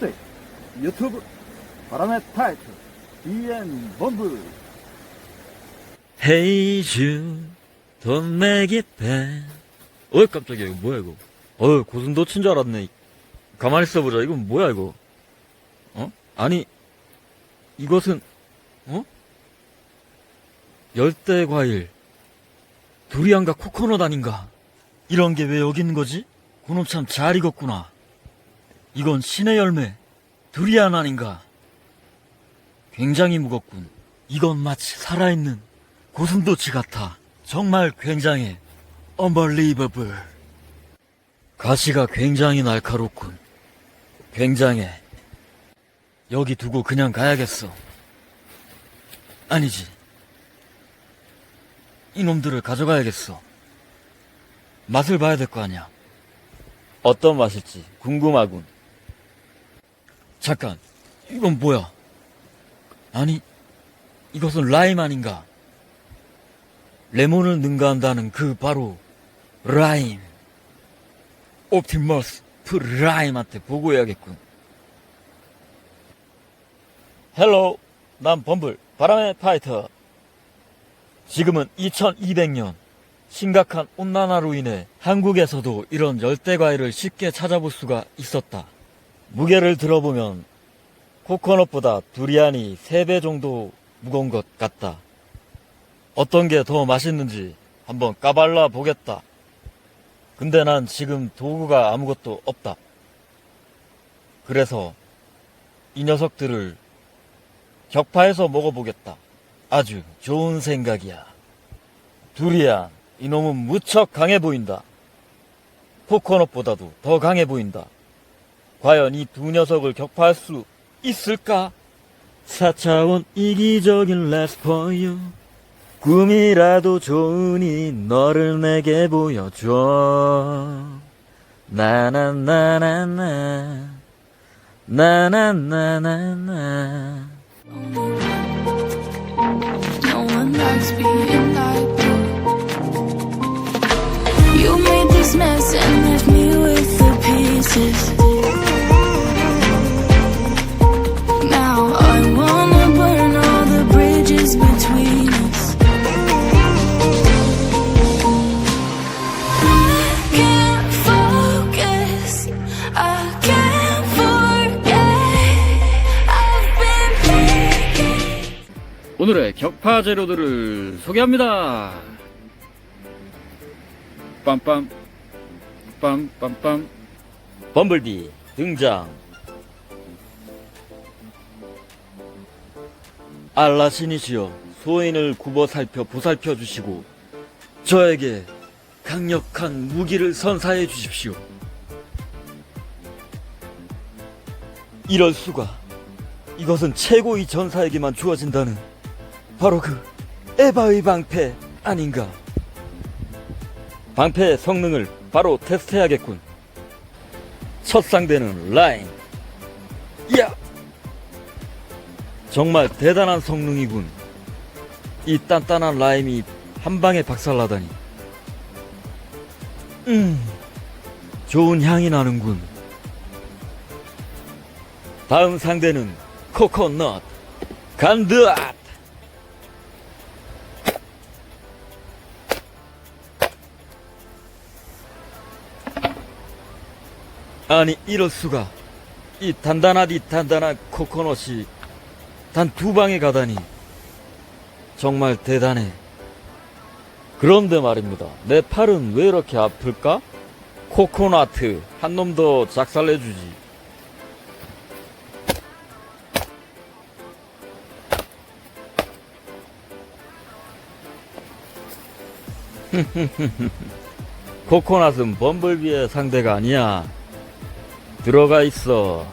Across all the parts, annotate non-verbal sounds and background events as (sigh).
업데이트 유튜브 바람의 타이틀 BN 본부 don't make it bad. 어이 깜짝이야 이거 뭐야 이거? 어이 고슴도 친 줄 알았네. 가만히 있어보자. 이건 뭐야 이거? 어? 아니 이것은 어? 열대 과일 두리안과 코코넛 아닌가? 이런 게 왜 여기 있는 거지? 그놈 참 잘 익었구나. 이건 신의 열매 두리안 아닌가? 굉장히 무겁군. 이건 마치 살아있는 고슴도치 같아. 정말 굉장해. Unbelievable. 가시가 굉장히 날카롭군. 굉장해. 여기 두고 그냥 가야겠어. 아니지. 이놈들을 가져가야겠어. 맛을 봐야 될 거 아니야. 어떤 맛일지 궁금하군. 잠깐, 이건 뭐야? 아니, 이것은 라임 아닌가? 레몬을 능가한다는 그 바로 라임. 옵티머스 프라임한테 보고해야겠군. 헬로, 난 범블, 바람의 파이터. 지금은 2200년. 심각한 온난화로 인해 한국에서도 이런 열대과일을 쉽게 찾아볼 수가 있었다. 무게를 들어보면 코코넛보다 두리안이 3배 정도 무거운 것 같다. 어떤 게 더 맛있는지 한번 까발라 보겠다. 근데 난 지금 도구가 아무것도 없다. 그래서 이 녀석들을 격파해서 먹어보겠다. 아주 좋은 생각이야. 두리안, 이놈은 무척 강해 보인다. 코코넛보다도 더 강해 보인다. 과연 이 두 녀석을 격파할 수 있을까? 사차원 이기적인 래퍼유 꿈이라도 좋으니 너를 내게 보여줘 나나나나나 나나나나나. You made this mess and left me with the pieces. 격파 재료들을 소개합니다. 빰빰 빰빰빰. 범블비 등장. 알라신이시여 소인을 굽어 살펴 보살펴 주시고 저에게 강력한 무기를 선사해 주십시오. 이럴 수가. 이것은 최고의 전사에게만 주어진다는 바로 그 에바의 방패 아닌가? 방패의 성능을 바로 테스트해야겠군. 첫 상대는 라인. 야! 정말 대단한 성능이군. 이 단단한 라임이 한 방에 박살나다니. 음 좋은 향이 나는군. 다음 상대는 코코넛. 간드앗 아니 이럴 수가. 이 단단하디 단단한 코코넛이 단 두 방에 가다니. 정말 대단해. 그런데 말입니다. 내 팔은 왜 이렇게 아플까? 코코넛 한 놈 더 작살내주지. (laughs) 코코넛은 범블비의 상대가 아니야. 들어가 있어.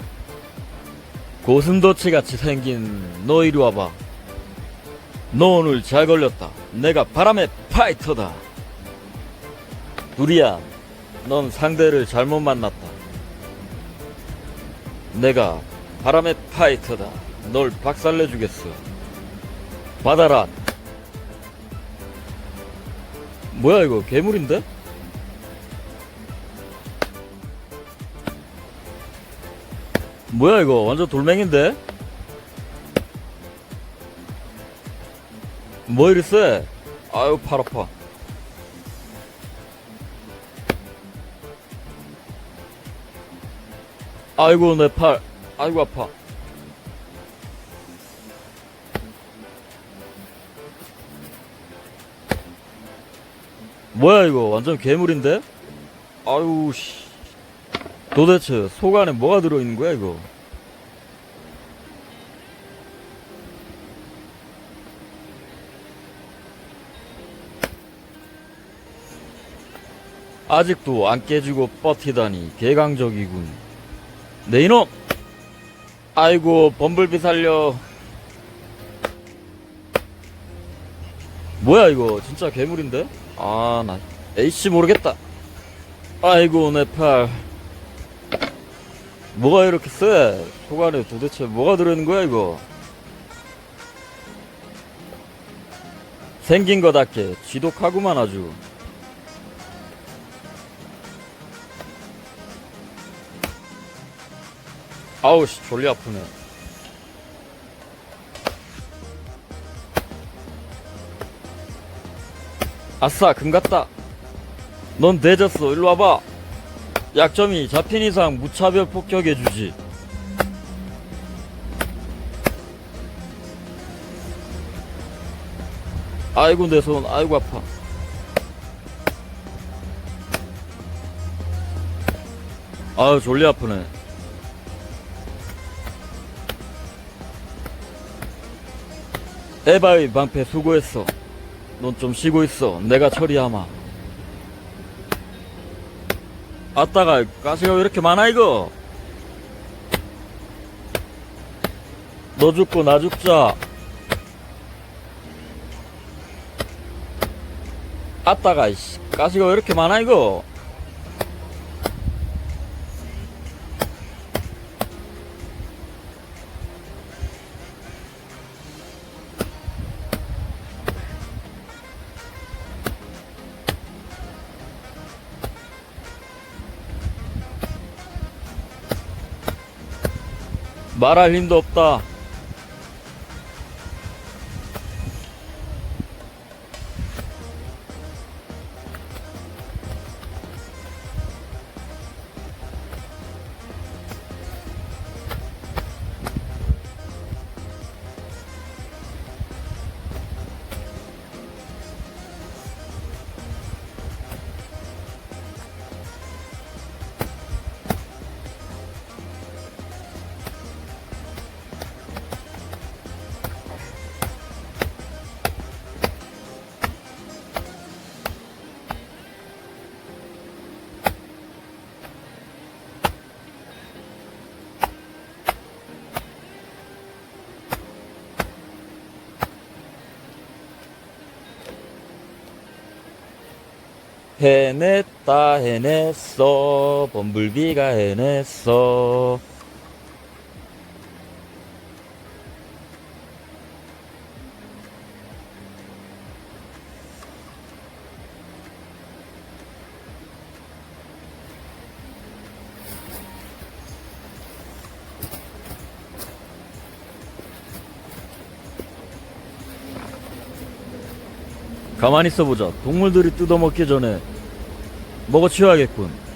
고슴도치 같이 생긴 너 이리 와봐. 너 오늘 잘 걸렸다. 내가 바람의 파이터다. 두리야, 넌 상대를 잘못 만났다. 내가 바람의 파이터다. 널 박살내 주겠어. 받아라. 뭐야 이거 괴물인데? 뭐야 이거 완전 돌멩인데? 뭐 이리 쎄? 아유 팔 아파 아이고 내 팔 아이고 아파 뭐야 이거 완전 괴물인데? 아유 씨 도대체 속 안에 뭐가 들어있는 거야 이거? 아직도 안 깨지고 버티다니 개강적이군. 내 이놈! 아이고 범블비 살려. 뭐야 이거? 진짜 괴물인데? 아나 에이씨 모르겠다. 아이고 내팔 뭐가 이렇게 쎄? 속 안에 도대체 뭐가 들어있는 거야 이거? 생긴 거답게 지독하구만 아주. 아우씨 졸리 아프네. 아싸 금 갔다. 넌 대졌어. 일로 와봐 약점이 잡힌 이상 무차별 폭격해주지. 아이고 내 손. 아이고 아파. 아유 졸리 아프네. 에바의 방패 수고했어. 넌 좀 쉬고 있어. 내가 처리하마 아따가 가시가 왜 이렇게 많아 이거? 너 죽고 나 죽자. 아따가 가시가 왜 이렇게 많아 이거 말할 힘도 없다 해냈다 해냈어. 범블비가 해냈어 가만히 있어보자. 동물들이 뜯어먹기 전에 먹어치워야겠군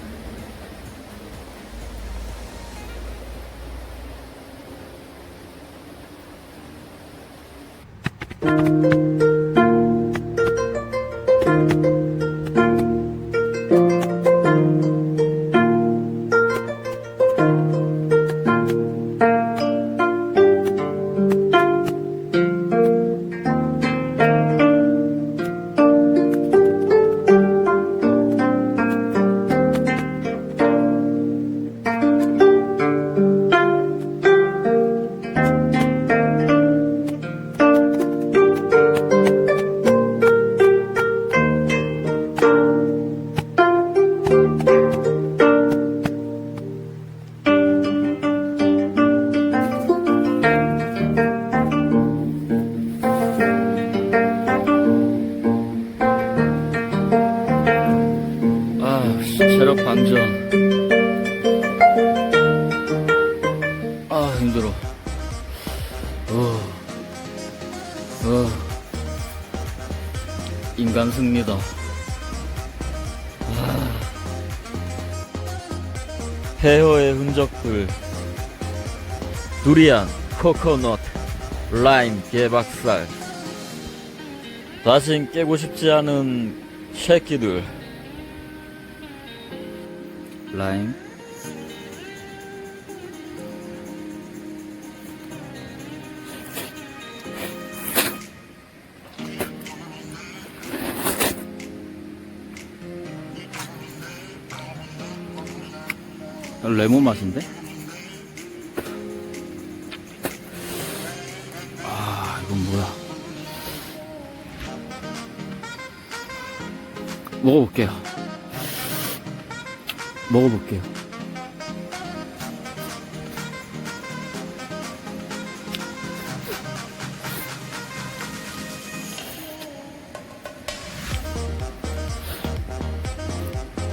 힘들어. 어, 어, 인간 승리다. 아. 해호의 흔적들, 두리안, 코코넛, 라임, 개박살. 다신 깨고 싶지 않은 새끼들. 라임, 레몬 맛인데? 아, 이건 뭐야? 먹어볼게요. 먹어볼게요.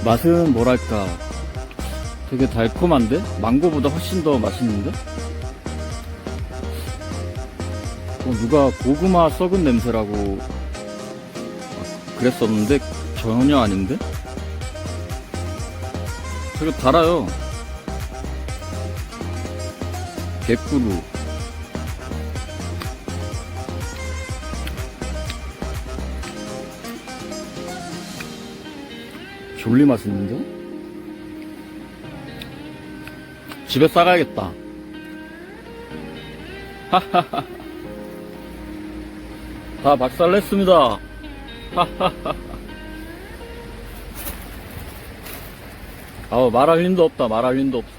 맛은 뭐랄까 되게 달콤한데? 망고보다 훨씬 더 맛있는데? 어, 누가 고구마 썩은 냄새라고 아, 그랬었는데 전혀 아닌데? 되게 달아요. 개꾸루. 졸리 맛있는데? 집에 싸가야겠다. 하하하. 다 박살냈습니다. 하하하. 아우, 말할 힘도 없다, 말할 힘도 없어.